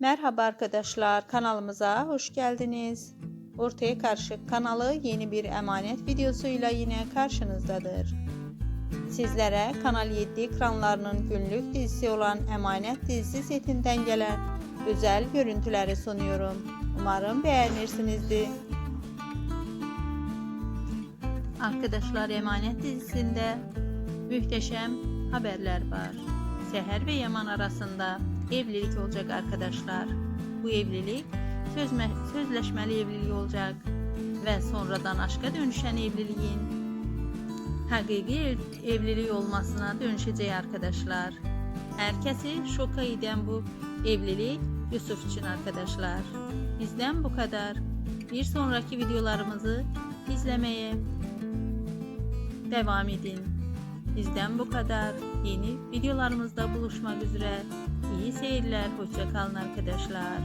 Merhaba arkadaşlar, kanalımıza hoş geldiniz. Ortaya Karışık kanalı yeni bir emanet videosuyla yine karşınızdadır. Sizlere Kanal 7 ekranlarının günlük dizisi olan Emanet dizisi setinden gelen özel görüntüleri sunuyorum. Umarım beğenirsinizdir. Arkadaşlar Emanet dizisinde muhteşem haberler var. Seher ve Yaman arasında evlilik olacak arkadaşlar. Bu evlilik sözme, sözleşmeli evlilik olacak ve sonradan aşka dönüşen evliliğin hakiki ev- evlilik olmasına dönüşecek arkadaşlar. Herkesi şoka eden bu evlilik Yusuf için arkadaşlar. Bizden bu kadar. Bir sonraki videolarımızı izlemeye devam edin. Bizden bu kadar. Yeni videolarımızda buluşmak üzere. İyi seyirler. Hoşça kalın arkadaşlar.